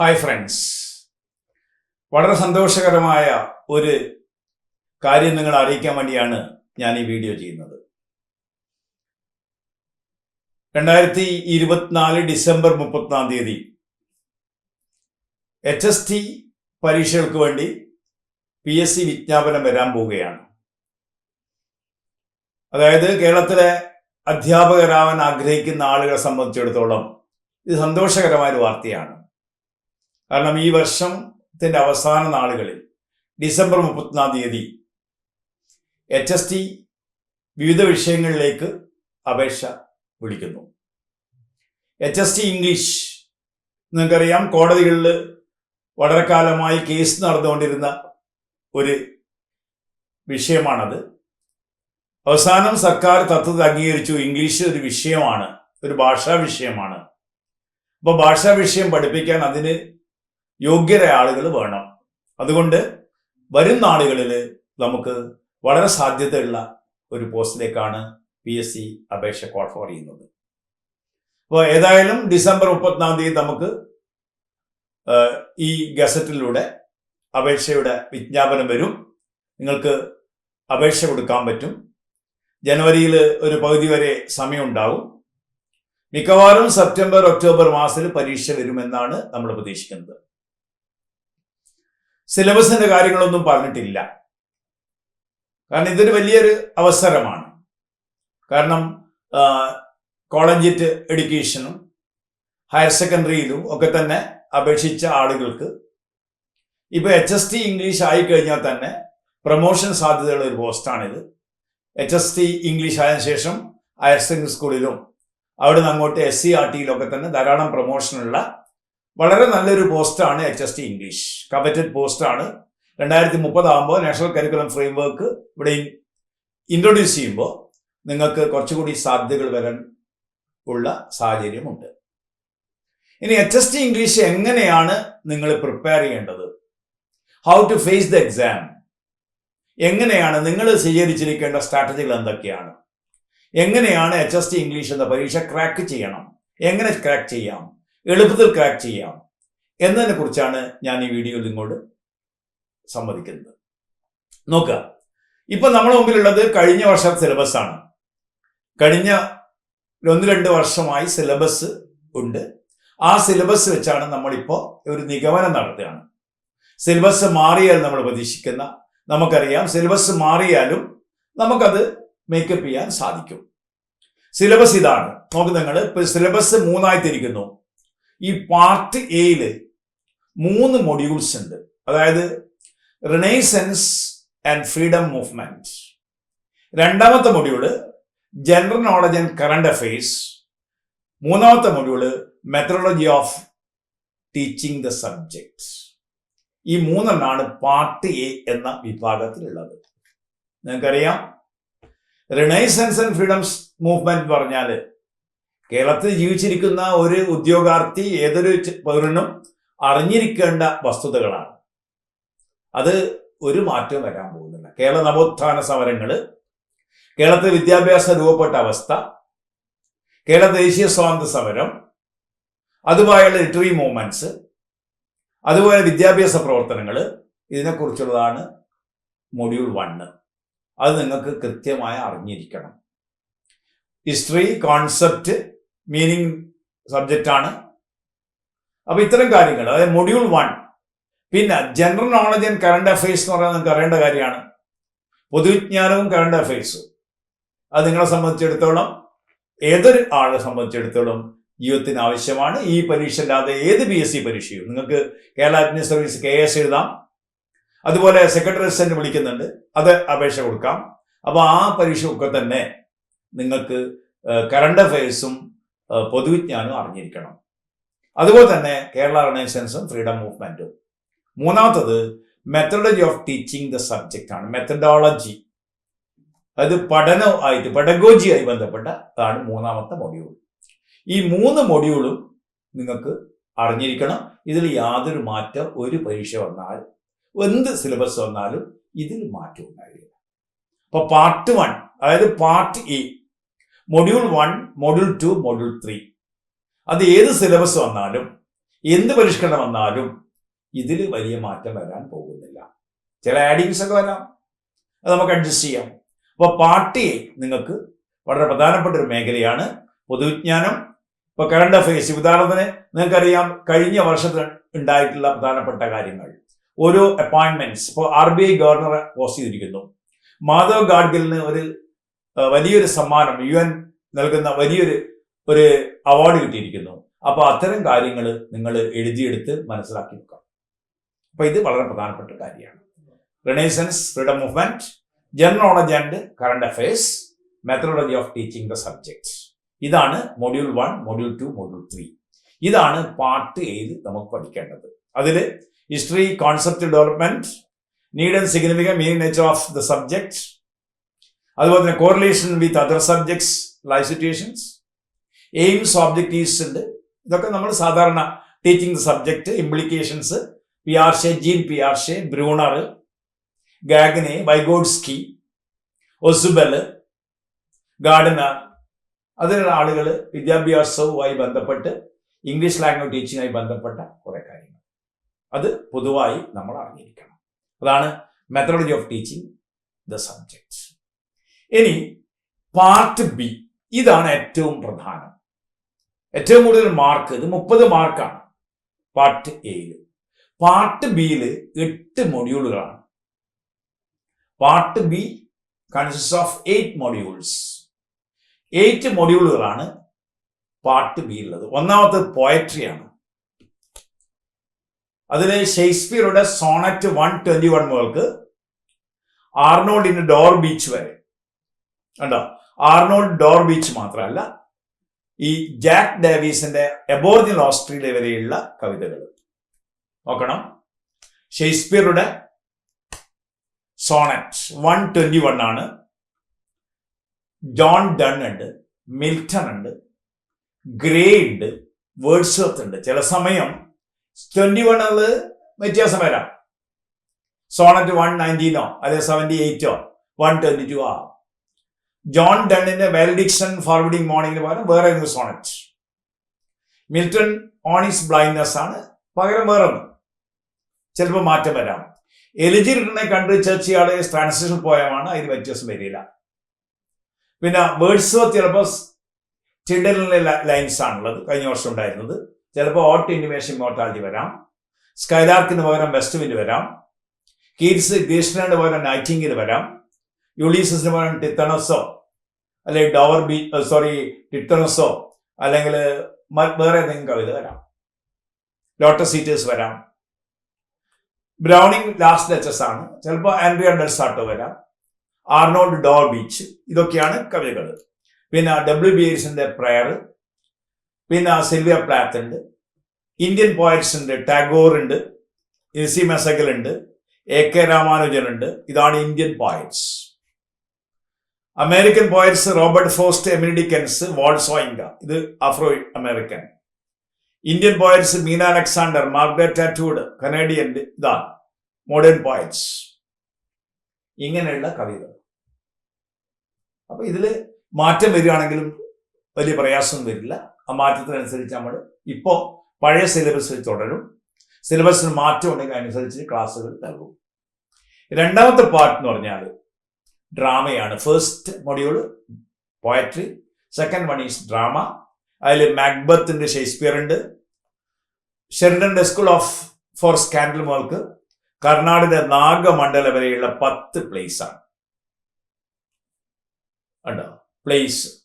Hi friends വളരെ സന്തോഷകരമായ ഒരു കാര്യം നിങ്ങളെ അറിയിക്കാൻ വേണ്ടിയാണ് ഞാൻ ഈ വീഡിയോ ചെയ്യുന്നത്. രണ്ടായിരത്തി ഇരുപത്തിനാല് ഡിസംബർ മുപ്പത്തിനാം തീയതി എച്ച് എസ് ടി പരീക്ഷകൾക്ക് വേണ്ടി പി എസ് സി വിജ്ഞാപനം വരാൻ പോവുകയാണ്. അതായത് കേരളത്തിലെ അധ്യാപകരാവാൻ ആഗ്രഹിക്കുന്ന ആളുകളെ സംബന്ധിച്ചിടത്തോളം ഇത് സന്തോഷകരമായ ഒരു വാർത്തയാണ്. കാരണം ഈ വർഷത്തിന്റെ അവസാന നാളുകളിൽ ഡിസംബർ മുപ്പത്തിനാം തീയതി എച്ച് എസ് ടി വിവിധ വിഷയങ്ങളിലേക്ക് അപേക്ഷ വിളിക്കുന്നു. എച്ച് എസ് ടി ഇംഗ്ലീഷ് നിങ്ങൾക്കറിയാം കോടതികളിൽ വളരെ കാലമായി കേസ് നടന്നുകൊണ്ടിരുന്ന ഒരു വിഷയമാണത്. അവസാനം സർക്കാർ തത്വത്തിൽ അംഗീകരിച്ചു. ഇംഗ്ലീഷ് ഒരു വിഷയമാണ് ഒരു ഭാഷാ വിഷയമാണ്. അപ്പോൾ ഭാഷാ വിഷയം പഠിപ്പിക്കാൻ അതിന് യോഗ്യരായ ആളുകൾ വേണം. അതുകൊണ്ട് വരും നാളുകളിൽ നമുക്ക് വളരെ സാധ്യതയുള്ള ഒരു പോസ്റ്റിലേക്കാണ് പി എസ് സി അപേക്ഷ കോൾഫോർ ചെയ്യുന്നത്. അപ്പോൾ ഏതായാലും ഡിസംബർ മുപ്പത്തിനാം തീയതി നമുക്ക് ഈ ഗസറ്റിലൂടെ അപേക്ഷയുടെ വിജ്ഞാപനം വരും. നിങ്ങൾക്ക് അപേക്ഷ കൊടുക്കാൻ പറ്റും. ജനുവരിയിൽ ഒരു പകുതി വരെ സമയമുണ്ടാവും. മിക്കവാറും സെപ്റ്റംബർ ഒക്ടോബർ മാസത്തിൽ പരീക്ഷ വരുമെന്നാണ് നമ്മൾ പ്രതീക്ഷിക്കുന്നത്. സിലബസിന്റെ കാര്യങ്ങളൊന്നും പറഞ്ഞിട്ടില്ല. കാരണം ഇതൊരു വലിയൊരു അവസരമാണ്. കാരണം കോളേജിറ്റ് എഡ്യൂക്കേഷനും ഹയർ സെക്കൻഡറിയിലും ഒക്കെ തന്നെ അപേക്ഷിച്ച ആളുകൾക്ക് ഇപ്പൊ എച്ച് എസ് ടി ഇംഗ്ലീഷ് ആയിക്കഴിഞ്ഞാൽ തന്നെ പ്രൊമോഷൻ സാധ്യതയുള്ള ഒരു പോസ്റ്റാണിത്. എച്ച് എസ് ടി ഇംഗ്ലീഷ് ആയതിനു ശേഷം ഹയർ സെക്കൻഡറി സ്കൂളിലും അവിടെ നിന്ന് അങ്ങോട്ട് എസ് സി ആർ ടിയിലൊക്കെ തന്നെ ധാരാളം പ്രൊമോഷനുള്ള വളരെ നല്ലൊരു പോസ്റ്റാണ് H S T English coveted പോസ്റ്റാണ്. രണ്ടായിരത്തി മുപ്പതാകുമ്പോൾ നാഷണൽ കരിക്കുലം ഫ്രെയിംവർക്ക് ഇവിടെ ഇൻട്രൊഡ്യൂസ് ചെയ്യുമ്പോൾ നിങ്ങൾക്ക് കുറച്ചുകൂടി സാധ്യതകൾ വരാൻ ഉള്ള സാഹചര്യമുണ്ട്. ഇനി എച്ച് എസ് ടി ഇംഗ്ലീഷ് എങ്ങനെയാണ് നിങ്ങൾ പ്രിപ്പയർ ചെയ്യേണ്ടത്? How to face the exam എങ്ങനെയാണ് നിങ്ങൾ സ്വീകരിച്ചിരിക്കേണ്ട സ്ട്രാറ്റജികൾ എന്തൊക്കെയാണ്? എങ്ങനെയാണ് എച്ച് എസ് ടി ഇംഗ്ലീഷ് എന്ന പരീക്ഷ ക്രാക്ക് ചെയ്യണം? എങ്ങനെ ക്രാക്ക് ചെയ്യാം? എളുപ്പത്തിൽ ക്രാക്ക് ചെയ്യാം. എന്നതിനെ കുറിച്ചാണ് ഞാൻ ഈ വീഡിയോയിൽ നിങ്ങോട് സംവദിക്കുന്നത്. നോക്കുക. ഇപ്പൊ നമ്മുടെ മുമ്പിലുള്ളത് കഴിഞ്ഞ വർഷം സിലബസ് ആണ്. കഴിഞ്ഞ ഒന്ന് രണ്ട് വർഷമായി സിലബസ് ഉണ്ട്. ആ സിലബസ് വെച്ചാണ് നമ്മളിപ്പോൾ ഒരു നിഗമനം നടത്തുകയാണ്. സിലബസ് മാറിയാൽ നമ്മൾ പ്രതീക്ഷിക്കുന്ന നമുക്കറിയാം സിലബസ് മാറിയാലും നമുക്കത് മേക്കപ്പ് ചെയ്യാൻ സാധിക്കും. സിലബസ് ഇതാണ്. നോക്ക് നിങ്ങൾ സിലബസ് മൂന്നായി തിരിക്കുന്നു ഈ പാർട്ട് എയിൽ മൂന്ന് മൊഡ്യൂൾസ് ഉണ്ട്. അതായത് റിനൈസൻസ് ആൻഡ് ഫ്രീഡം മൂവ്മെന്റ് രണ്ടാമത്തെ module general knowledge and current affairs മൂന്നാമത്തെ module methodology of teaching the subjects ഈ മൂന്നെണ്ണാണ് പാർട്ട് എ എന്ന വിഭാഗത്തിലുള്ളത്. നിങ്ങൾക്കറിയാം? റിനൈസൻസ് ആൻഡ് ഫ്രീഡംസ് മൂവ്മെന്റ് പറഞ്ഞാൽ കേരളത്തിൽ ജീവിച്ചിരിക്കുന്ന ഒരു ഉദ്യോഗാർത്ഥി ഏതൊരു പൗരനും അറിഞ്ഞിരിക്കേണ്ട വസ്തുതകളാണ്. അത് ഒരു മാറ്റവും വരാൻ പോകുന്നില്ല. കേരള നവോത്ഥാന സമരങ്ങൾ കേരളത്തിൽ വിദ്യാഭ്യാസം രൂപപ്പെട്ട അവസ്ഥ കേരള ദേശീയ സ്വാതന്ത്ര്യ സമരം അതുമായുള്ള ലിറ്ററി മൂവ്മെന്റ്സ് അതുപോലെ വിദ്യാഭ്യാസ പ്രവർത്തനങ്ങൾ ഇതിനെക്കുറിച്ചുള്ളതാണ് മൊഡ്യൂൾ വണ്ണ് അത് നിങ്ങൾക്ക് കൃത്യമായി അറിഞ്ഞിരിക്കണം. ഹിസ്റ്ററി കോൺസെപ്റ്റ് മീനിങ് സബ്ജക്റ്റ് ആണ്. അപ്പൊ ഇത്തരം കാര്യങ്ങൾ അതായത് മൊഡ്യൂൾ വൺ പിന്നെ general knowledge and current affairs എന്ന് പറയുന്നത് നിങ്ങൾക്ക് അറിയേണ്ട കാര്യമാണ്. പൊതുവിജ്ഞാനവും കറണ്ട് അഫയേഴ്സും അത് നിങ്ങളെ സംബന്ധിച്ചിടത്തോളം ഏതൊരു ആളെ സംബന്ധിച്ചിടത്തോളം ജീവിതത്തിന് ആവശ്യമാണ്. ഈ പരീക്ഷ അല്ലാതെ ഏത് പി എസ് സി പരീക്ഷയും. നിങ്ങൾക്ക് Kerala administrative service K S എഴുതാം. അതുപോലെ സെക്രട്ടറി അസിസ്റ്റന്റ് വിളിക്കുന്നുണ്ട്. അത് അപേക്ഷ കൊടുക്കാം. അപ്പോൾ ആ പരീക്ഷ ഒക്കെ തന്നെ നിങ്ങൾക്ക് കറണ്ട് അഫയേഴ്സും പൊതുവിജ്ഞാനവും അറിഞ്ഞിരിക്കണം. അതുപോലെ തന്നെ കേരള റിനൈസൻസും ഫ്രീഡം മൂവ്മെന്റും. മൂന്നാമത്തത് methodology of teaching the subject ആണ്. മെത്തഡോളജി അത് പഠനമായിട്ട് പെഡഗോജിയായി ബന്ധപ്പെട്ട അതാണ് മൂന്നാമത്തെ മൊഡ്യൂൾ ഈ മൂന്ന് മൊഡ്യൂളും നിങ്ങൾക്ക് അറിഞ്ഞിരിക്കണം. ഇതിൽ യാതൊരു മാറ്റം ഒരു പരീക്ഷ വന്നാൽ എന്ത് സിലബസ് വന്നാലും ഇതിൽ മാറ്റം ഉണ്ടാകില്ല അപ്പൊ പാർട്ട് വൺ അതായത് part A module one module two module three അത് ഏത് സിലബസ് വന്നാലും എന്ത് പരിഷ്കരണം വന്നാലും ഇതിൽ വലിയ മാറ്റം വരാൻ പോകുന്നില്ല. ചില ആഡിങ്സ് ഒക്കെ വരാം. അത് നമുക്ക് അഡ്ജസ്റ്റ് ചെയ്യാം. അപ്പോൾ പാർട്ടി നിങ്ങൾക്ക് വളരെ പ്രധാനപ്പെട്ട ഒരു മേഖലയാണ് പൊതുവിജ്ഞാനം. ഇപ്പോൾ കറണ്ട് അഫയേഴ്സ് ഉദാഹരണത്തിന് നിങ്ങൾക്കറിയാം കഴിഞ്ഞ വർഷത്തിൽ ഉണ്ടായിട്ടുള്ള പ്രധാനപ്പെട്ട കാര്യങ്ങൾ. ഓരോ അപ്പോയിന്റ്മെന്റ്സ് ഇപ്പോൾ ആർ ബി ഐ ഗവർണറെ പോസ്റ്റ് ചെയ്തിരിക്കുന്നു. മാധവ് ഗാഡ്ഗിലിന് ഒരു വലിയൊരു സമ്മാനം യു എൻ നൽകുന്ന വലിയൊരു ഒരു അവാർഡ് കിട്ടിയിരിക്കുന്നു. അപ്പോൾ അത്തരം കാര്യങ്ങൾ നിങ്ങൾ എഴുതിയെടുത്ത് മനസ്സിലാക്കി വെക്കാം അപ്പോൾ ഇത് വളരെ പ്രധാനപ്പെട്ട കാര്യമാണ്. Renaissance freedom movement general knowledge and current affairs methodology of teaching the subjects ഇതാണ് module one module two module three ഇതാണ് പാർട്ട് ഏത് നമുക്ക് പഠിക്കേണ്ടത്. അതിൽ history concept development need and significant meaning nature of the subject അതുപോലെ തന്നെ correlation with other subjects life situations AIIMS objectives ഉണ്ട്. ഇതൊക്കെ നമ്മൾ സാധാരണ teaching the subject implications P R ഷെ ജീൻ പി ആർ ഷെ Bruner Gagne Vygotsky Ausubel Gardner അതിനുള്ള ആളുകൾ വിദ്യാഭ്യാസവുമായി ബന്ധപ്പെട്ട് ഇംഗ്ലീഷ് ലാംഗ്വേജ് ടീച്ചിങ്ങുമായി ബന്ധപ്പെട്ട കുറേ കാര്യങ്ങൾ. അത് പൊതുവായി നമ്മൾ അറിഞ്ഞിരിക്കണം. അതാണ് methodology of teaching the subject ഇനി പാർട്ട് ബി ഇതാണ് ഏറ്റവും പ്രധാനം. ഏറ്റവും കൂടുതൽ മാർക്ക് ഇത് മുപ്പത് മാർക്കാണ് പാർട്ട് എയിൽ പാർട്ട് ബിയിൽ എട്ട് മൊഡ്യൂളുകളാണ് part B consist of eight modules eight മൊഡ്യൂളുകളാണ് part B ഉള്ളത് ഒന്നാമത്തെ പോയട്രിയാണ് അതിൽ ഷേക്സ്പിയറുടെ സോണറ്റ് വൺ ട്വന്റി വൺ മുതൽക്ക് ആർണോൾഡിന്റെ ഡോർ ബീച്ച് വരെ. കണ്ടോ? ആർണോൾഡ് ഡോർ ബീച്ച് മാത്രമല്ല ഈ ജാക്ക് ഡേവീസിന്റെ എബോർജിൻ ഓസ്ട്രേലിയ വരെയുള്ള കവിതകൾ. നോക്കണം. ഷേക്സ്പിയറുടെ സോണറ്റ് വൺ ട്വന്റി വൺ ആണ്. ജോൺ ഡൺ ഉണ്ട് മിൽട്ടൺ ഉണ്ട് ഗ്രേ ഉണ്ട് വേർഡ്സ്വർത്ത് ഉണ്ട്. ചില സമയം ട്വന്റി വൺ ഉള്ളത് വ്യത്യാസം വരാം. സോണറ്റ് വൺ നയന്റീനോ അല്ലെ സെവന്റി എയ്റ്റോ വൺ ട്വന്റി ടു ആ. ജോൺ ഡണ്ണിന്റെ വെൽഡിക്ഷൻ ഫോർവേഡിംഗ് മോർണിംഗിന് പകരം വേറെ ഒരു സോണറ്റ് മിൽട്ടൺ ഓണിസ് ബ്ലൈൻഡ്നെസ് ആണ്. പകരം വേറെ ഒന്ന് ചിലപ്പോൾ മാറ്റം വരാം. എലിജി റിട്ടനെ കണ്ട് ചർച്ചയാളെ ട്രാൻസ്ലേഷൻ പോയമാണ്. അതിന് വ്യത്യാസം വരില്ല. പിന്നെ വേർഡ്സ് ചിലപ്പോൾ ചിൽഡ്രനിലെ ലൈൻസ് ആണുള്ളത്. കഴിഞ്ഞ വർഷം ഉണ്ടായിരുന്നത്. ചിലപ്പോൾ ഓട്ട് ഇൻഡിമേഷൻ മോർട്ടാലിറ്റി വരാം. സ്കൈലാർക്കിന് പകരം വെസ്റ്റ് വിൻഡ് വരാം. കീറ്റ്സ് ഗ്രീഷ്ണന് പകരം നൈറ്റിംഗിന് വരാം. യുളീസിന് പകരം ടിത്തണസോ അല്ലെങ്കിൽ ഡവർ ബി സോറി ടിത്തണസോ അല്ലെങ്കിൽ വേറെ ഏതെങ്കിലും കവിത വരാം. ലോട്ടസ് സീറ്റേഴ്സ് വരാം. ബ്രൗണിങ് ലാസ്റ്റ് ലെച്ചസ് ആണ്. ചിലപ്പോൾ ആൻഡ്രിയ ഡെൽസാട്ടോ വരാം. ആർണോൾഡ് ഡോർ ബീച്ച് ഇതൊക്കെയാണ് കവിതകൾ പിന്നെ ഡബ്ല്യു ബി എരിസിന്റെ പ്രയർ പിന്നെ സിൽവിയ പ്ലാത്ത് ഉണ്ട്. ഇന്ത്യൻ പോയറ്റ്സ് ഉണ്ട് ടാഗോർ ഉണ്ട് എസി മെസഗൽ ഉണ്ട് എ കെ രാമാനുജൻ ഉണ്ട്. ഇതാണ് Indian poets. American poets Robert Frost Emily Dickinson Wole Soyinka ഇത് Afro American Indian poets Meena Alexander Margaret Atwood Canadian ഇതാണ്. മോഡേൺ പോയറ്റ്സ് ഇങ്ങനെയുള്ള കവിതകൾ. അപ്പൊ ഇതിൽ മാറ്റം വരികയാണെങ്കിലും വലിയ പ്രയാസം വരില്ല. ആ മാറ്റത്തിനനുസരിച്ച് നമ്മൾ ഇപ്പോൾ പഴയ സിലബസ് തുടരും. സിലബസിന് മാറ്റം ഉണ്ടെങ്കിൽ അനുസരിച്ച് ക്ലാസ്സുകൾ നൽകും രണ്ടാമത്തെ പാർട്ട് എന്ന് പറഞ്ഞാൽ ഡ്രാമയാണ്. First module poetry second one is drama അതിൽ മാക്ബത്തിന്റെ ഷേക്സ്പിയർ ഉണ്ട്. Sheridan school of for scandal മോൾക്ക് കർണാടക നാഗമണ്ഡലം വരെയുള്ള പത്ത് പ്ലേസ് ആണ്. ഉണ്ടോ പ്ലേസ്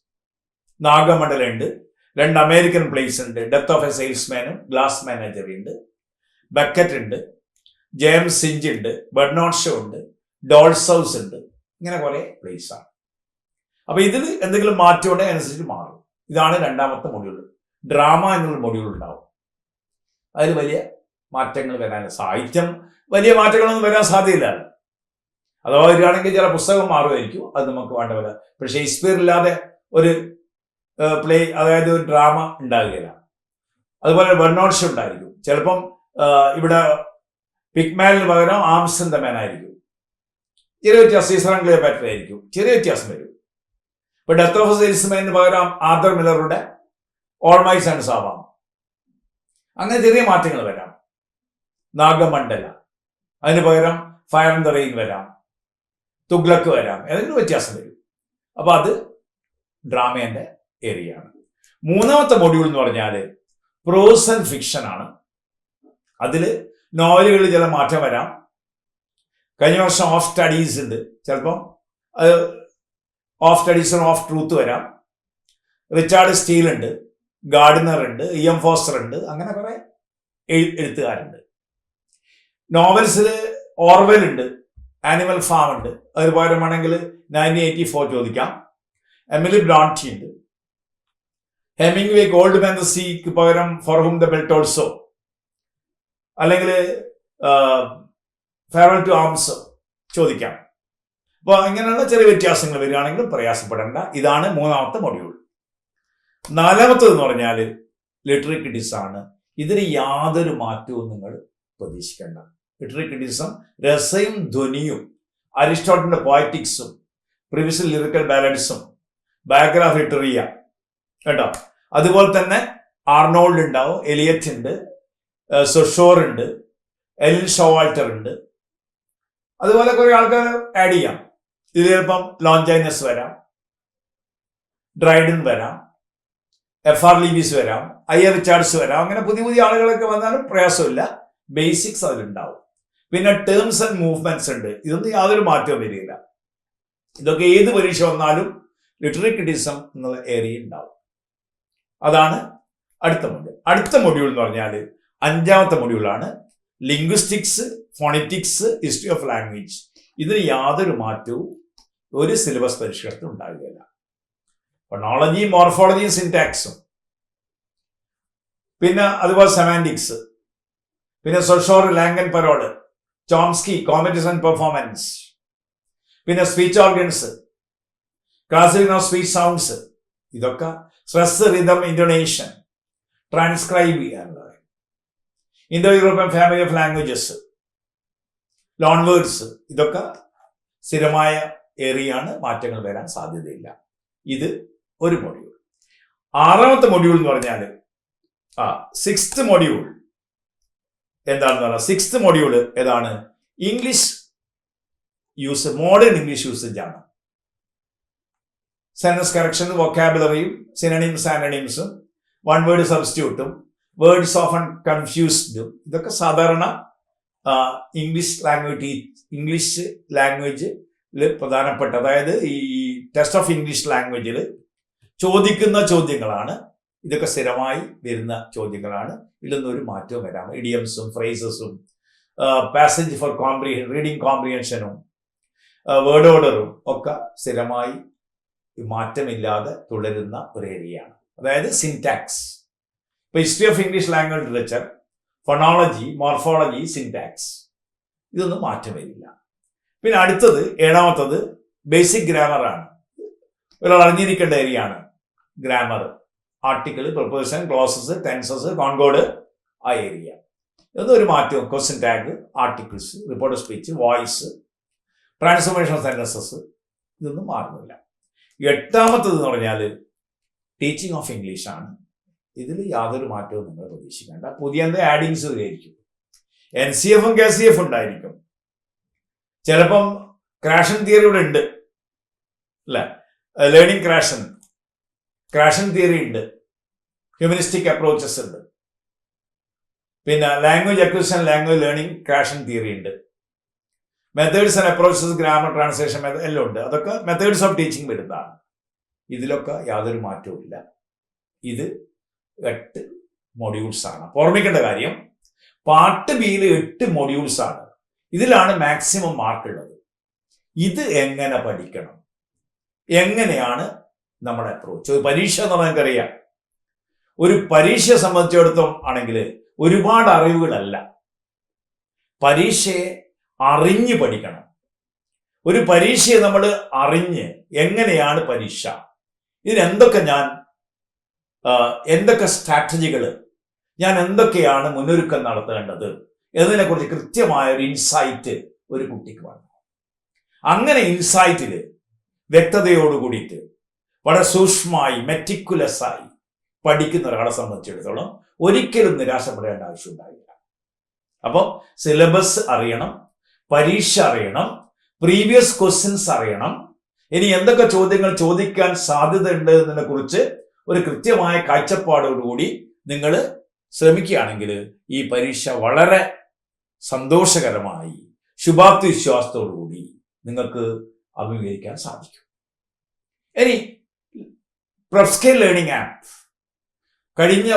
നാഗമണ്ഡലം ഉണ്ട്. രണ്ട് അമേരിക്കൻ പ്ലേസ് ഉണ്ട്. ഡെത്ത് ഓഫ് എ സെയിൽസ്മാനും ഗ്ലാസ് മാനേജറി ഉണ്ട്. ബക്കറ്റ് ഉണ്ട്. ജെയിംസ് സിഞ്ച് ഉണ്ട്. ബെർണോട്ട് ഷോ ഉണ്ട്. ഡോൾസ് ഹൗസ് ഉണ്ട്. ഇങ്ങനെ കുറെ പ്ലേസ് ആണ്. അപ്പൊ ഇതിൽ എന്തെങ്കിലും മാറ്റമുണ്ടെങ്കിൽ അനുസരിച്ച് മാറും. ഇതാണ് രണ്ടാമത്തെ മൊഡ്യൂൾ ഡ്രാമ എന്നുള്ള മൊഡ്യൂൾ ഉണ്ടാവും. അതിൽ വലിയ മാറ്റങ്ങൾ വരാൻ സാഹിത്യം വലിയ മാറ്റങ്ങളൊന്നും വരാൻ സാധ്യതയില്ല. അഥവാ വരികയാണെങ്കിൽ ചില പുസ്തകം മാറുമായിരിക്കും. അത് നമുക്ക് വേണ്ട വരാം പക്ഷേ ഷേക്സ്പിയർ ഇല്ലാതെ ഒരു പ്ലേ അതായത് ഒരു ഡ്രാമ ഉണ്ടാകുകയില്ല. അതുപോലെ ഷോ ഉണ്ടായിരിക്കും. ചിലപ്പം ഇവിടെ പിക്മാനിന് പകരം ആംസൺ ദ മാൻ ആയിരിക്കും. ചെറിയ വ്യത്യാസം സീസറൻ ബാറ്റർ ആയിരിക്കും. ചെറിയ വ്യത്യാസം വരും. ഇപ്പൊ ഡെത്ത് ഓഫ് സെയിൽസ്മാന് പകരം ആദർ മില്ലറുടെ ഓൾ മൈ സൺസ് ആവാം അങ്ങനെ ചെറിയ മാറ്റങ്ങൾ വരാം. നാഗമണ്ഡല. അതിന് പകരം ഫയർ ആൻഡ് റെയിൻ വരാം. തുഗ്ലക്ക് വരാം. ഏതെങ്കിലും വ്യത്യാസം വരും. അപ്പൊ അത് ഡ്രാമേന്റെ ഏരിയ ആണ് മൂന്നാമത്തെ മൊഡ്യൂൾ എന്ന് പറഞ്ഞാൽ പ്രോസ് ആൻഡ് ഫിക്ഷൻ ആണ്. അതിൽ നോവലുകളിൽ ചില മാറ്റം വരാം. കഴിഞ്ഞ വർഷം ഓഫ് സ്റ്റഡീസ് ഉണ്ട്. ചിലപ്പം അത് ഓഫ് സ്റ്റഡീസ് ഓഫ് ട്രൂത്ത് വരാം. റിച്ചാർഡ് സ്റ്റീൽ ഉണ്ട് ഗാർഡനർ ഉണ്ട് ഇ എം ഫോസ്റ്റർ ഉണ്ട് അങ്ങനെ കുറെ എഴു- എഴുത്തുകാരുണ്ട്. നോവൽസിൽ ഓർവെൽ ഉണ്ട് ആനിമൽ ഫാം ഉണ്ട്. അതിന് പകരം വേണമെങ്കിൽ നയന്റീൻ എയ്റ്റി ഫോർ ചോദിക്കാം. എമിലി ബ്രോൺറ്റി ഉണ്ട്. Hemingway gold man seek പകരം for whom the bell also. അല്ലെങ്കിൽ ഫെയർവെൽ ടു ആംസ് ചോദിക്കാം. അപ്പോൾ ഇങ്ങനെയുള്ള ചെറിയ വ്യത്യാസങ്ങൾ വരികയാണെങ്കിൽ പ്രയാസപ്പെടേണ്ട. ഇതാണ് മൂന്നാമത്തെ മൊഡ്യൂൾ നാലാമത്തത് എന്ന് പറഞ്ഞാൽ ലിറ്ററി ആണ്. ഇതിന് യാതൊരു മാറ്റവും നിങ്ങൾ പ്രതീക്ഷിക്കേണ്ട. ലിറ്ററി ക്രിറ്റിസം രസയും ധ്വനിയും അരിസ്റ്റോട്ടിന്റെ പോയറ്റിക്സും പ്രിവിയസ് ലിറിക്കൽ ബാലൻസും ബയോഗ്രാഫ് ലിറ്ററിയ കേട്ടോ അതുപോലെ തന്നെ ആർണോൾഡ് ഉണ്ടാവും എലിയറ്റ് ഉണ്ട് സുഷോർ ഉണ്ട് എൽ ഷോവാൾട്ടർ ഉണ്ട്. അതുപോലെ കുറെ ആൾക്കാർ ആഡ് ചെയ്യാം. ഇതിൽ ചിലപ്പം ലോഞ്ചൈനസ് വരാം. ഡ്രൈഡൻ വരാം. എഫ് ആർ ലീവീസ് വരാം. ഐ ആർ റിച്ചാർഡ്സ് വരാം. അങ്ങനെ പുതിയ പുതിയ ആളുകളൊക്കെ വന്നാലും പ്രയാസമില്ല. ബേസിക്സ് അതിലുണ്ടാവും. പിന്നെ ടേംസ് ആൻഡ് മൂവ്മെന്റ്സ് ഉണ്ട്. ഇതൊന്നും യാതൊരു മാറ്റവും വരില്ല. ഇതൊക്കെ ഏത് പരീക്ഷ വന്നാലും ലിറ്ററി ക്രിറ്റിസം എന്നുള്ള ഏരിയ ഉണ്ടാവും. അതാണ് അടുത്ത മൊഡ്യൂൾ അടുത്ത മൊഡ്യൂൾ എന്ന് പറഞ്ഞാൽ അഞ്ചാമത്തെ മൊഡ്യൂളാണ് linguistics phonetics history of language ഇതിന് യാതൊരു മാറ്റവും ഒരു സിലബസ് പരിഷ്കരണത്തിൽ ഉണ്ടാകുകയില്ല. ഫോണോളജി മോർഫോളജിയും സിൻടാക്സും പിന്നെ അതുപോലെ സെമാന്റിക്സ് പിന്നെ Saussure langue parole Chomsky competence and performance പിന്നെ speech organs classic of speech sounds ഇതൊക്കെ സ്ട്രെസ് റിതം ഇൻഡോനേഷൻ ട്രാൻസ്ക്രൈബ് ചെയ്യാനുള്ളത് Indo European family of languages loan words ഇതൊക്കെ സ്ഥിരമായ ഏറിയാണ് മാറ്റങ്ങൾ വരാൻ സാധ്യതയില്ല. ഇത് ഒരു മൊഡ്യൂൾ ആറാമത്തെ മൊഡ്യൂൾ എന്ന് പറഞ്ഞാൽ ആ സിക്സ്ത് മൊഡ്യൂൾ എന്താണെന്ന് പറഞ്ഞാൽ സിക്സ്ത് മൊഡ്യൂൾ ഏതാണ്? English use modern English usage ആണ്. സെൻസ് കറക്ഷൻ വൊക്കാബുലറിയും സിനണിംസ് ആനണിംസും വൺ വേർഡ് സബ്സ്റ്റിറ്റ്യൂട്ടും വേർഡ്സ് ഓഫ് ആൻഡ് കൺഫ്യൂസ്ഡ് ഇതൊക്കെ സാധാരണ ഇംഗ്ലീഷ് ലാംഗ്വേജ് ഇംഗ്ലീഷ് ലാംഗ്വേജിൽ പ്രധാനപ്പെട്ട അതായത് ഈ ടെസ്റ്റ് ഓഫ് ഇംഗ്ലീഷ് ലാംഗ്വേജിൽ ചോദിക്കുന്ന ചോദ്യങ്ങളാണ്. ഇതൊക്കെ സ്ഥിരമായി വരുന്ന ചോദ്യങ്ങളാണ്. ഇതിലൊന്നും ഒരു മാറ്റവും വരാം. ഇഡിയംസും ഫ്രേസസും പാസേജ് ഫോർ കോംപ്രിഹൻ റീഡിംഗ് കോംപ്രിഹെൻഷനും വേർഡ് ഓർഡറും ഒക്കെ സ്ഥിരമായി മാറ്റമില്ലാതെ തുടരുന്ന ഒരു ഏരിയയാണ് അതായത് സിൻടാക്സ് ഇപ്പൊ history of English language literature phonology morphology syntax ഇതൊന്നും മാറ്റം വരില്ല. പിന്നെ അടുത്തത് ഏഴാമത്തത് ബേസിക് ഗ്രാമറാണ് ഒരാൾ അറിഞ്ഞിരിക്കേണ്ട ഏരിയയാണ് grammar article preposition clauses tenses concord ആ ഏരിയ ഇതൊന്നും ഒരു മാറ്റവും question tag articles report speech voice transformation sentences ഇതൊന്നും മാറുന്നില്ല. എട്ടാമത്തത് എന്ന് പറഞ്ഞാൽ ടീച്ചിങ് ഓഫ് ഇംഗ്ലീഷാണ് ഇതിൽ യാതൊരു മാറ്റവും നിങ്ങൾ പ്രതീക്ഷിക്കേണ്ട. പുതിയ എന്താ ആഡിങ്സ് വരികയായിരിക്കും എൻ സി എഫും കെ സി എഫ് ഉണ്ടായിരിക്കും. ചിലപ്പം ക്രാഷൻ തിയറി ഇവിടെ ഉണ്ട്. അല്ലേ? ലേണിംഗ് ക്രാഷൻ ക്രാഷൻ തിയറി ഉണ്ട്. ഹ്യൂമനിസ്റ്റിക് അപ്രോച്ചസ് ഉണ്ട്. പിന്നെ language acquisition language learning Krashen theory ഉണ്ട്. Methods and approaches grammar translation എല്ലാം ഉണ്ട്. അതൊക്കെ മെത്തേഡ്സ് ഓഫ് ടീച്ചിങ് വരുന്നതാണ്. ഇതിലൊക്കെ യാതൊരു മാറ്റവും ഇല്ല ഇത് എട്ട് മൊഡ്യൂൾസ് ആണ്. ഓർമ്മിക്കേണ്ട കാര്യം പാർട്ട് ബിയിൽ എട്ട് മൊഡ്യൂൾസ് ആണ്. ഇതിലാണ് മാക്സിമം മാർക്ക് ഉള്ളത്. ഇത് എങ്ങനെ പഠിക്കണം? എങ്ങനെയാണ് നമ്മുടെ അപ്രോച്ച് ഒരു പരീക്ഷ എന്ന് നമുക്കറിയാം. ഒരു പരീക്ഷയെ സംബന്ധിച്ചിടത്തോളം ആണെങ്കിൽ ഒരുപാട് അറിവുകളല്ല. പരീക്ഷയെ അറിഞ്ഞ് പഠിക്കണം. ഒരു പരീക്ഷയെ നമ്മൾ അറിഞ്ഞ് എങ്ങനെയാണ് പരീക്ഷ? ഇതിനെന്തൊക്കെ ഞാൻ എന്തൊക്കെ സ്ട്രാറ്റജികൾ ഞാൻ എന്തൊക്കെയാണ് മുന്നൊരുക്കം നടത്തേണ്ടത്? എന്നതിനെക്കുറിച്ച് കൃത്യമായ ഒരു ഇൻസൈറ്റ് ഒരു കുട്ടിക്ക് വേണം അങ്ങനെ ഇൻസൈറ്റിൽ വ്യക്തതയോട് കൂടിയിട്ട് വളരെ സൂക്ഷ്മമായി മെറ്റിക്കുലസ് ആയി പഠിക്കുന്ന ഒരാളെ സംബന്ധിച്ചിടത്തോളം ഒരിക്കലും നിരാശപ്പെടേണ്ട ആവശ്യം ഉണ്ടാവില്ല അപ്പോൾ സിലബസ് അറിയണം പരീക്ഷ അറിയണം പ്രീവിയസ് ക്വസ്റ്റ്യൻസ് അറിയണം. ഇനി എന്തൊക്കെ ചോദ്യങ്ങൾ ചോദിക്കാൻ സാധ്യതയുണ്ട് എന്നതിനെ കുറിച്ച് ഒരു കൃത്യമായ കാഴ്ചപ്പാടോടുകൂടി നിങ്ങൾ ശ്രമിക്കുകയാണെങ്കിൽ ഈ പരീക്ഷ വളരെ സന്തോഷകരമായി ശുഭാപ്തി വിശ്വാസത്തോടുകൂടി നിങ്ങൾക്ക് അഭിമുഖീകരിക്കാൻ സാധിക്കും. ഇനി പ്രൊഫ്സ്കെയിൽ ലേണിംഗ് ആപ്പ്. കഴിഞ്ഞ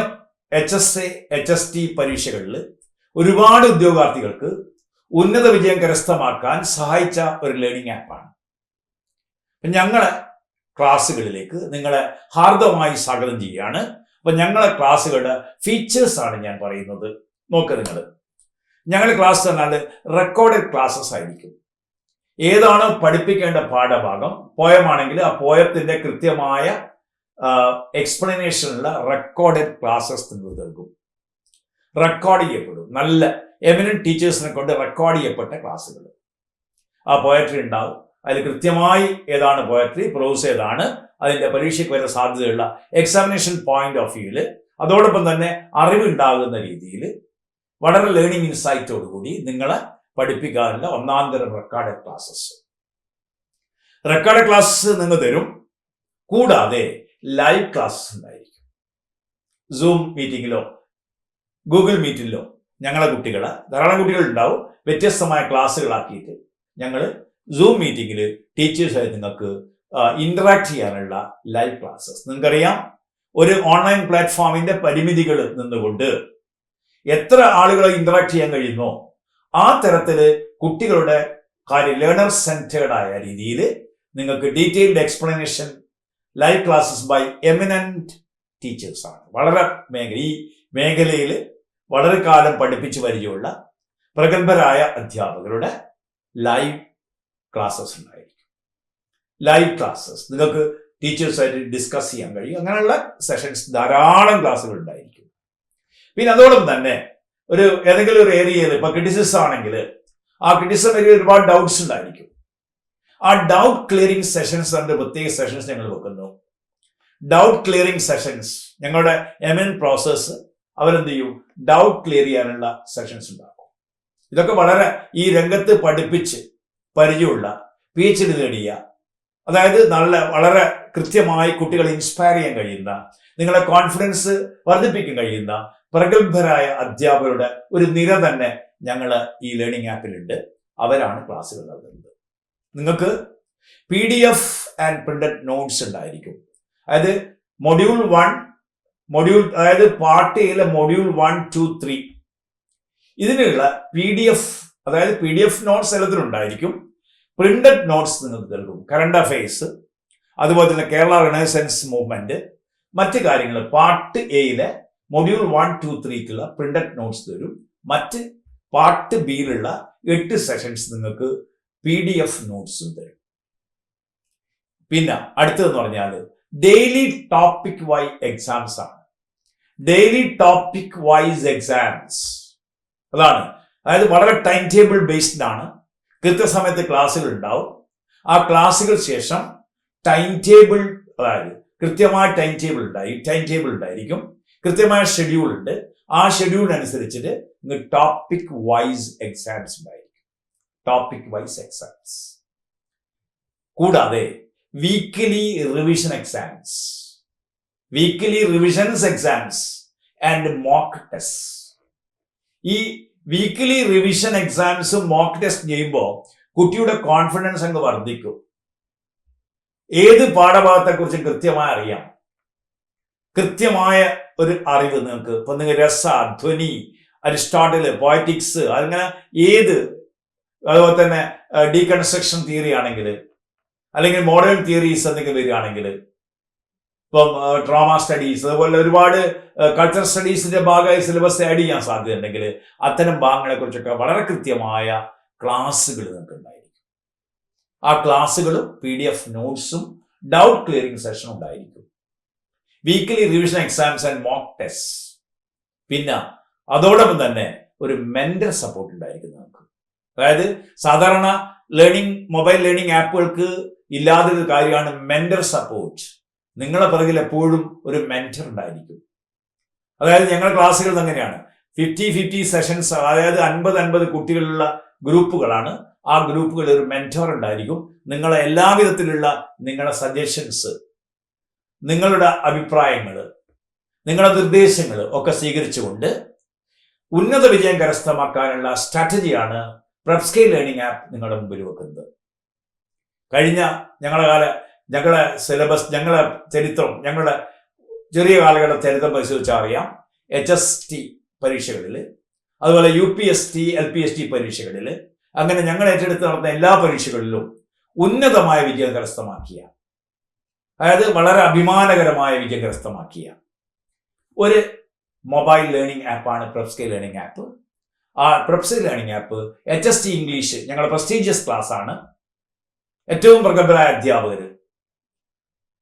H S A H S T പരീക്ഷകളിൽ ഒരുപാട് ഉദ്യോഗാർത്ഥികൾക്ക് ഉന്നത വിജയം കരസ്ഥമാക്കാൻ സഹായിച്ച ഒരു ലേണിംഗ് ആപ്പാണ്. ഞങ്ങളെ ക്ലാസ്സുകളിലേക്ക് നിങ്ങളെ ഹാർദമായി സ്വാഗതം ചെയ്യുകയാണ്. അപ്പൊ ഞങ്ങളെ ക്ലാസ്സുകളുടെ ഫീച്ചേഴ്സ് ആണ് ഞാൻ പറയുന്നത്. നോക്ക് നിങ്ങൾ ഞങ്ങളുടെ ക്ലാസ് എന്നാൽ റെക്കോർഡഡ് ക്ലാസ്സസ് ആയിരിക്കും. ഏതാണ് പഠിപ്പിക്കേണ്ട പാഠഭാഗം? പോയമാണെങ്കിൽ ആ പോയത്തിന്റെ കൃത്യമായ എക്സ്പ്ലനേഷനുള്ള റെക്കോർഡഡ് ക്ലാസ്സസ് നിങ്ങൾ നൽകും. റെക്കോർഡ് ചെയ്യപ്പെടും. നല്ല എമിനന്റ് ടീച്ചേഴ്സിനെ കൊണ്ട് റെക്കോർഡ് ചെയ്യപ്പെട്ട ക്ലാസ്സുകൾ ആ പോയട്രി ഉണ്ടാവും. അതിൽ കൃത്യമായി ഏതാണ് പോയട്രി പ്രോസ് ഏതാണ് അതിന്റെ പരീക്ഷയ്ക്ക് വരുന്ന സാധ്യതയുള്ള എക്സാമിനേഷൻ പോയിന്റ് ഓഫ് വ്യൂവിൽ അതോടൊപ്പം തന്നെ അറിവുണ്ടാകുന്ന രീതിയിൽ വളരെ ലേണിംഗ് ഇൻസൈറ്റോടുകൂടി നിങ്ങളെ പഠിപ്പിക്കാനുള്ള ഒന്നാം തരം റെക്കോർഡ് ക്ലാസ്സസ് റെക്കോർഡ് ക്ലാസ്സസ് നിങ്ങൾ തരും. കൂടാതെ ലൈവ് ക്ലാസ്സസ് ഉണ്ടായിരിക്കും. സൂം മീറ്റിങ്ങിലോ ഗൂഗിൾ മീറ്റിലോ ഞങ്ങളെ കുട്ടികൾ ധാരാളം കുട്ടികൾ ഉണ്ടാവും. വ്യത്യസ്തമായ ക്ലാസ്സുകളാക്കിയിട്ട് ഞങ്ങൾ സൂം മീറ്റിങ്ങിൽ ടീച്ചേഴ്സായി നിങ്ങൾക്ക് ഇന്ററാക്ട് ചെയ്യാനുള്ള ലൈവ് ക്ലാസ്സസ് നിങ്ങൾക്കറിയാം ഒരു ഓൺലൈൻ പ്ലാറ്റ്ഫോമിന്റെ പരിമിതികൾ നിന്നുകൊണ്ട് എത്ര ആളുകളെ ഇന്ററാക്ട് ചെയ്യാൻ കഴിയുന്നോ ആ തരത്തിൽ കുട്ടികളുടെ കാര്യം ലേണർ സെന്റേർഡ് ആയ രീതിയിൽ നിങ്ങൾക്ക് detailed explanation live classes by eminent teachers ആണ്. വളരെ മേഖല ഈ മേഖലയിൽ വളരെ കാലം പഠിപ്പിച്ചു പരിചയമുള്ള പ്രഗത്ഭരായ അധ്യാപകരുടെ ലൈവ് ക്ലാസ്സസ് ഉണ്ടായിരിക്കും. ലൈവ് ക്ലാസ്സസ് നിങ്ങൾക്ക് ടീച്ചേഴ്സായിട്ട് ഡിസ്കസ് ചെയ്യാൻ കഴിയും. അങ്ങനെയുള്ള സെഷൻസ് ധാരാളം ക്ലാസ്സുകൾ ഉണ്ടായിരിക്കും. പിന്നെ അതോടൊപ്പം തന്നെ ഒരു ഏതെങ്കിലും ഒരു ഏരിയയിൽ ഇപ്പൊ ക്രിറ്റിസിസം ആണെങ്കിൽ ആ ക്രിറ്റിസം ഏരിയയിൽ ഒരുപാട് ഡൗട്ട്സ് ഉണ്ടായിരിക്കും. ആ ഡൗട്ട് ക്ലിയറിംഗ് സെഷൻസ് ഉണ്ട് പ്രത്യേക സെഷൻസ് ഞങ്ങൾ വെക്കുന്നു. ഡൗട്ട് ക്ലിയറിംഗ് സെഷൻസ് ഞങ്ങളുടെ എം എൻ പ്രോസസ്സ് അവരെന്ത് ചെയ്യും? ഡൗട്ട് ക്ലിയർ ചെയ്യാനുള്ള സെഷൻസ് ഉണ്ടാക്കും. ഇതൊക്കെ വളരെ ഈ രംഗത്ത് പഠിപ്പിച്ച് പരിചയമുള്ള പി എച്ച് ഡി നേടിയ അതായത് നല്ല വളരെ കൃത്യമായി കുട്ടികളെ ഇൻസ്പയർ ചെയ്യാൻ കഴിയുന്ന നിങ്ങളെ കോൺഫിഡൻസ് വർദ്ധിപ്പിക്കാൻ കഴിയുന്ന പ്രഗത്ഭരായ അധ്യാപകരുടെ ഒരു നിര തന്നെ ഞങ്ങൾ ഈ ലേണിംഗ് ആപ്പിലുണ്ട് അവരാണ് ക്ലാസ്സുകൾ നൽകുന്നത് നിങ്ങൾക്ക് P D F and printed notes ഉണ്ടായിരിക്കും. അതായത് മൊഡ്യൂൾ വൺ മൊഡ്യൂൾ അതായത് പാർട്ട് എയിലെ മൊഡ്യൂൾ വൺ ടു ത്രീ ഇതിനുള്ള പി ഡി എഫ് അതായത് പി ഡി എഫ് നോട്ട്സ് എല്ലാത്തിലുണ്ടായിരിക്കും പ്രിന്റഡ് നോട്ട്സ് നിങ്ങൾക്ക് നൽകും കറണ്ട് അഫയേഴ്സ് അതുപോലെ തന്നെ കേരള റിനൈസൻസ് മൂവ്മെന്റ് മറ്റ് കാര്യങ്ങൾ പാർട്ട് എയിലെ മൊഡ്യൂൾ വൺ ടു ത്രീക്കുള്ള പ്രിന്റഡ് നോട്ട്സ് തരും മറ്റ് പാർട്ട് ബിയിലുള്ള എട്ട് സെഷൻസ് നിങ്ങൾക്ക് പി ഡി എഫ് നോട്ട്സും തരും പിന്നെ അടുത്തതെന്ന് പറഞ്ഞാൽ ഡെയിലി ടോപ്പിക് വൈ എക്സാംസ് ആണ്. ഡെയിലി ടോപ്പിക് വൈസ് എക്സാംസ് അതാണ്. അതായത് വളരെ ടൈം ടേബിൾ ബേസ്ഡ് ആണ്. കൃത്യസമയത്ത് ക്ലാസ്സുകൾ ഉണ്ടാവും ആ ക്ലാസ്സുകൾ ശേഷം ടൈം ടേബിൾ അതായത് കൃത്യമായ ടൈം ടേബിൾ ഉണ്ടായി. ടൈം ടേബിൾ ഉണ്ടായിരിക്കും. കൃത്യമായ ഷെഡ്യൂൾ ഉണ്ട്. ആ ഷെഡ്യൂളിനനുസരിച്ചിട്ട് നിങ്ങൾക്ക് ടോപ്പിക് വൈസ് എക്സാംസ് ഉണ്ടായിരിക്കും. ടോപ്പിക് വൈസ് എക്സാംസ് കൂടാതെ weekly revision exams weekly revisions exams and mock test ഈ വീക്കിലി റിവിഷൻ എക്സാംസും മോക്ക് ടെസ്റ്റ് ചെയ്യുമ്പോൾ കുട്ടിയുടെ കോൺഫിഡൻസ് അങ്ങ് വർദ്ധിക്കും. ഏത് പാഠഭാഗത്തെക്കുറിച്ച് കൃത്യമായി അറിയാം. കൃത്യമായ ഒരു അറിവ് നിങ്ങൾക്ക്. ഇപ്പൊ നിങ്ങൾ രസ ധ്വനി അരിസ്റ്റോട്ടിൽ പോയറ്റിക്സ് അങ്ങനെ ഏത് അതുപോലെ തന്നെ ഡീകൺസ്ട്രക്ഷൻ തിയറി ആണെങ്കിൽ അല്ലെങ്കിൽ മോഡേൺ തിയറീസ് എന്തെങ്കിലും വരികയാണെങ്കിൽ ഇപ്പം ഡ്രാമ സ്റ്റഡീസ് അതുപോലെ ഒരുപാട് കൾച്ചർ സ്റ്റഡീസിന്റെ ഭാഗമായി സിലബസ് ആഡ് ചെയ്യാൻ സാധ്യതയുണ്ടെങ്കിൽ അത്തരം ഭാഗങ്ങളെ കുറിച്ചൊക്കെ വളരെ കൃത്യമായ ക്ലാസ്സുകൾ നിങ്ങൾക്ക് ഉണ്ടായിരിക്കും ആ ക്ലാസ്സുകളും പി ഡി എഫ് നോട്ട്സും ഡൗട്ട് ക്ലിയറിംഗ് സെഷനും ഉണ്ടായിരിക്കും. Weekly revision exams and mock test പിന്നെ അതോടൊപ്പം തന്നെ ഒരു മെന്റൽ സപ്പോർട്ട് ഉണ്ടായിരിക്കും നമുക്ക്. അതായത് സാധാരണ ലേണിംഗ് മൊബൈൽ ലേണിംഗ് ആപ്പുകൾക്ക് ഇല്ലാതൊരു കാര്യമാണ് മെന്റൽ സപ്പോർട്ട് നിങ്ങളെ പിറകിൽ എപ്പോഴും ഒരു മെന്റർ ഉണ്ടായിരിക്കും. അതായത് ഞങ്ങളുടെ ക്ലാസ്സുകൾ അങ്ങനെയാണ്. ഫിഫ്റ്റി ഫിഫ്റ്റി സെഷൻസ് അതായത് അൻപത് അൻപത് കുട്ടികളുള്ള ഗ്രൂപ്പുകളാണ്. ആ ഗ്രൂപ്പുകളിൽ ഒരു മെന്റർ ഉണ്ടായിരിക്കും. നിങ്ങളെ എല്ലാവിധത്തിലുള്ള നിങ്ങളുടെ സജഷൻസ് നിങ്ങളുടെ അഭിപ്രായങ്ങൾ നിങ്ങളുടെ നിർദ്ദേശങ്ങൾ ഒക്കെ സ്വീകരിച്ചുകൊണ്ട് ഉന്നത വിജയം കരസ്ഥമാക്കാനുള്ള സ്ട്രാറ്റജിയാണ് പ്രബ്സ്കെ ലേണിംഗ് ആപ്പ് നിങ്ങളുടെ മുമ്പിൽ വെക്കുന്നത്. കഴിഞ്ഞ ഞങ്ങളുടെ കാല ഞങ്ങളുടെ സിലബസ് ഞങ്ങളുടെ ചരിത്രം ഞങ്ങളുടെ ചെറിയ കാലഘട്ട ചരിത്രം പരിശോധിച്ചാൽ അറിയാം എച്ച് എസ് ടി പരീക്ഷകളിൽ അതുപോലെ U P S T L P S T പരീക്ഷകളിൽ അങ്ങനെ ഞങ്ങൾ ഏറ്റെടുത്ത് നടന്ന എല്ലാ പരീക്ഷകളിലും ഉന്നതമായ വിജയം കരസ്ഥമാക്കിയ അതായത് വളരെ അഭിമാനകരമായ വിജയം കരസ്ഥമാക്കിയ ഒരു മൊബൈൽ ലേണിംഗ് ആപ്പാണ് പ്രബ്സ്കെ ലേണിംഗ് ആപ്പ് ആ Profscale learning app H S T English ഞങ്ങളുടെ പ്രസ്റ്റീജിയസ് ക്ലാസ് ആണ്. ഏറ്റവും പ്രഗത്ഭരായ അധ്യാപകർ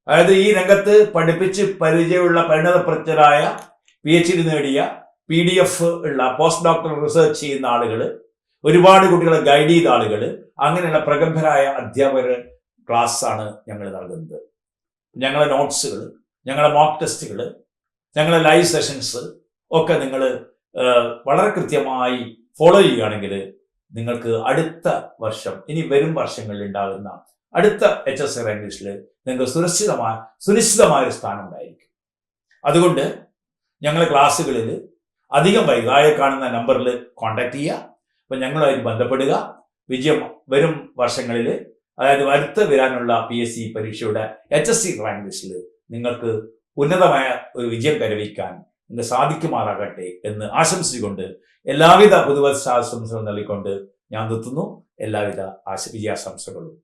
അതായത് ഈ രംഗത്ത് പഠിപ്പിച്ച് പരിചയമുള്ള പരിണതപ്രജ്ഞരായ പി എച്ച് ഡി നേടിയ പി ഡി എഫ് ഉള്ള പോസ്റ്റ് ഡോക്ടർ റിസർച്ച് ചെയ്യുന്ന ആളുകൾ ഒരുപാട് കുട്ടികളെ ഗൈഡ് ചെയ്ത ആളുകൾ അങ്ങനെയുള്ള പ്രഗത്ഭരായ അധ്യാപകർ ക്ലാസ് ആണ് ഞങ്ങൾ നൽകുന്നത്. ഞങ്ങളെ നോട്ട്സുകൾ ഞങ്ങളുടെ മോക്ക് ടെസ്റ്റുകൾ ഞങ്ങളുടെ ലൈവ് സെഷൻസ് ഒക്കെ നിങ്ങൾ വളരെ കൃത്യമായി ഫോളോ ചെയ്യുകയാണെങ്കിൽ നിങ്ങൾക്ക് അടുത്ത വർഷം ഇനി വരും വർഷങ്ങളിൽ ഉണ്ടാകുന്ന അടുത്ത എച്ച് എസ് ഇംഗ്ലീഷിൽ നിങ്ങൾക്ക് സുരക്ഷിതമായ സുനിശ്ചിതമായ ഒരു സ്ഥാനം ഉണ്ടായിരിക്കും. അതുകൊണ്ട് ഞങ്ങളെ ക്ലാസ്സുകളിൽ അധികം വൈകാതെ കാണുന്ന നമ്പറിൽ കോൺടാക്ട് ചെയ്യുക. അപ്പം ഞങ്ങളുമായി ബന്ധപ്പെടുക. വിജയം വരും വർഷങ്ങളിൽ അതായത് അടുത്ത് വരാനുള്ള പി എസ് സി പരീക്ഷയുടെ എച്ച് എസ് സി റാങ്ക് ലിസ്റ്റിൽ നിങ്ങൾക്ക് ഉന്നതമായ ഒരു വിജയം കരവിക്കാൻ നിങ്ങൾക്ക് സാധിക്കുമാറാകട്ടെ എന്ന് ആശംസിച്ചുകൊണ്ട് എല്ലാവിധ പുതുവത്സരാശംസകളും നൽകിക്കൊണ്ട് ഞാൻ നിർത്തുന്നു. എല്ലാവിധ ആശ വിജയാശംസകളും.